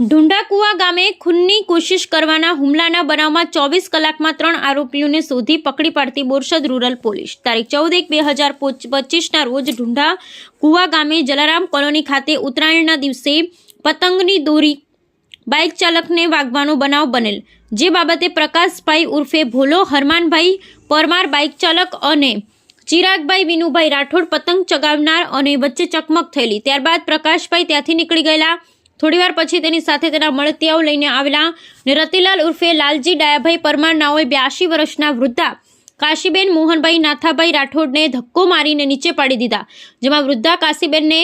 ઢુંડાકુવા ગામે ખૂનની કોશિશ કરવાના હુમલાના બનાવમાં ચોવીસ કલાકમાં ત્રણ આરોપીઓને શોધી પકડી પાડતી બોરસદ રૂરલ પોલીસ. તારીખ ચૌદ એક બે હજાર પચીસના રોજ ઢુંડા કુવા ગામે જલારામ કોલોની ખાતે ઉત્તરાયણના દિવસે પતંગની દોરી, બાઇક ચાલકને વાગવાનો બનાવ બનેલ, જે બાબતે પ્રકાશભાઈ ઉર્ફે ભોલો, હરમાનભાઈ પરમાર, બાઇક ચાલક અને ચિરાગભાઈ વિનુભાઈ રાઠોડ પતંગ ચગાવનાર અને વચ્ચે ચકમક થયેલી. ત્યારબાદ પ્રકાશભાઈ ત્યાંથી નીકળી ગયેલા થોડીવાર પછી તેની સાથે તેના મળતિયાઓ લઈને આવેલા ને રતિલાલ ઉર્ફે લાલજી ડાયાભાઈ પરમાર નાઓએ બ્યાસી વર્ષના વૃદ્ધા કાશીબેન મોહનભાઈ, નાથાભાઈ રાઠોડને ધક્કો મારીને નીચે પાડી દીધા, જેમાં વૃદ્ધા કાશીબેનને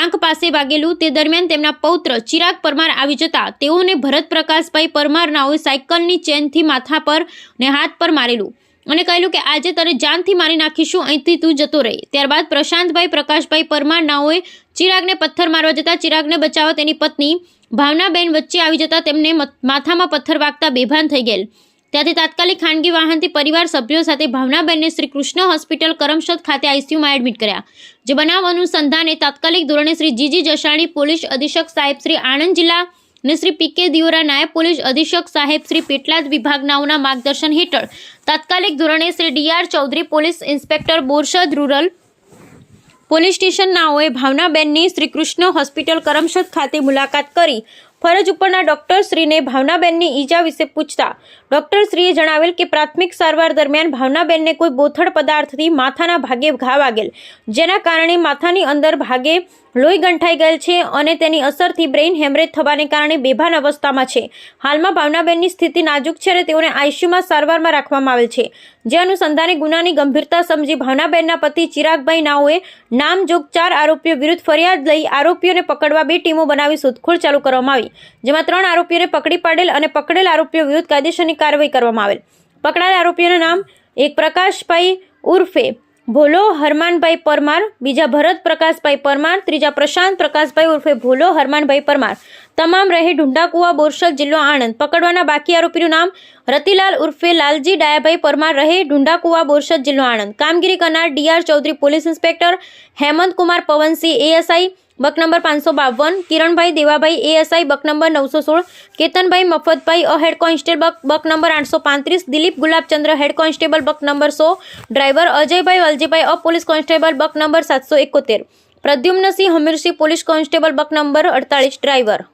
આંખ પાસે વાગેલું. તે દરમિયાન તેમના પૌત્ર ચિરાગ પરમાર આવી જતા તેઓને ભરત પ્રકાશભાઈ પરમાર નાઓએ સાયકલની ચેનથી માથા પર ને હાથ પર મારેલું અને કહેલું કે, આજે તને જાનથી મારી નાખીશું, અહીંથી તું જતો રહે. ત્યારબાદ પ્રશાંતભાઈ પ્રકાશભાઈ પરમાર નાઓએ ચિરાગને પથ્થર મારવા જતા ચિરાગને બચાવવા તેની પત્ની ભાવનાબેન વચ્ચે આવી જતા તેમને માથામાં પથ્થર વાગતા બેભાન થઈ ગયેલ. ત્યાંથી તાત્કાલિક ખાનગી વાહનથી પરિવાર સભ્યો સાથે ભાવનાબેનને શ્રી કૃષ્ણ હોસ્પિટલ કરમસદ ખાતે આઈસીયુમાં એડમિટ કર્યા, જે બનાવ અનુસંધાને તાત્કાલિક ધોરણે શ્રી જીજી જસાણી, પોલીસ અધિક્ષક સાહેબ શ્રી આણંદ જિલ્લા ને શ્રી પી કે દિયોરા નાયબ પોલીસ અધિક્ષક સાહેબ શ્રી પેટલાદ વિભાગનાઓના માર્ગદર્શન હેઠળ તાત્કાલિક ધોરણે Shri D R Chaudhary, police inspector Borsad rural police સ્ટેશનનાઓએ ભાવનાબેનની શ્રી કૃષ્ણ હોસ્પિટલ કરમસદ ખાતે મુલાકાત કરી ફરજ ઉપરના ડોક્ટર શ્રીને ભાવનાબેનની ઈજા વિશે પૂછતા ડોક્ટરશ્રીએ જણાવેલ કે પ્રાથમિક સારવાર દરમિયાન ભાવનાબેનને કોઈ બોથડ પદાર્થથી માથાના ભાગે ઘા વાગેલ, જેના કારણે માથાની અંદર ભાગે લોહી ગંઠાઈ ગયેલ છે અને તેની અસરથી બ્રેઇન હેમરેજ થવાને કારણે બેભાન અવસ્થામાં છે. હાલમાં ભાવનાબેનની સ્થિતિ નાજુક છે અને તેઓને આઈસીયુમાં સારવારમાં રાખવામાં આવેલ છે. જે અનુસંધાને ગુનાની ગંભીરતા સમજી ભાવનાબેનના પતિ ચિરાગભાઈ નાઓએ નામજોગ ચાર આરોપીઓ વિરુદ્ધ ફરિયાદ લઈ આરોપીઓને પકડવા બે ટીમો બનાવી શોધખોળ ચાલુ કરવામાં આવી. જેમાં ત્રણ આરોપીઓને પકડી પાડેલ અને પકડેલ આરોપીઓ વિરુદ્ધ કાયદેસરની કાર્યવાહી કરવામાં આવેલ. પકડાયેલ આરોપીઓના નામ એક પ્રકાશભાઈ ઉર્ફે ભોલો હરમાનભાઈ પરમાર, બીજા ભરત પ્રકાશભાઈ પરમાર, ત્રીજા પ્રશાંત પ્રકાશભાઈ ઉર્ફે ભોલો હરમાનભાઈ પરમાર. તમામ રહે ઢુંડાકુવા બોરસદ જિલ્લો આણંદ. પકડવાના બાકી આરોપીનું નામ રતિલાલ ઉર્ફે લાલજી ડાયાભાઈ પરમાર રહે ઢુંડાકુવા બોરસદ જિલ્લો આણંદ. કામગીરી કરનાર DR Chaudhary police inspector Hemant Kumar Pavansinh, ASI buckle number પાંચસો બાવન, Kiranbhai Devabhai ASI buckle number નવસો સોળ, કેતનભાઈ મફતભાઈ, અ હેડ કોન્સ્ટેબલ, બક નંબર આઠસો પાંત્રીસ, Dilip Gulabchandra, head constable, buckle number સો, ડ્રાઈવર અજયભાઈ વલજીભાઈ, અ પોલીસ કોન્સ્ટેબલ, બક નંબર સાતસો એકોતેર. Pradyumansinh Hamirsinh, police constable, buckle number અડતાલીસ ડ્રાઈવર.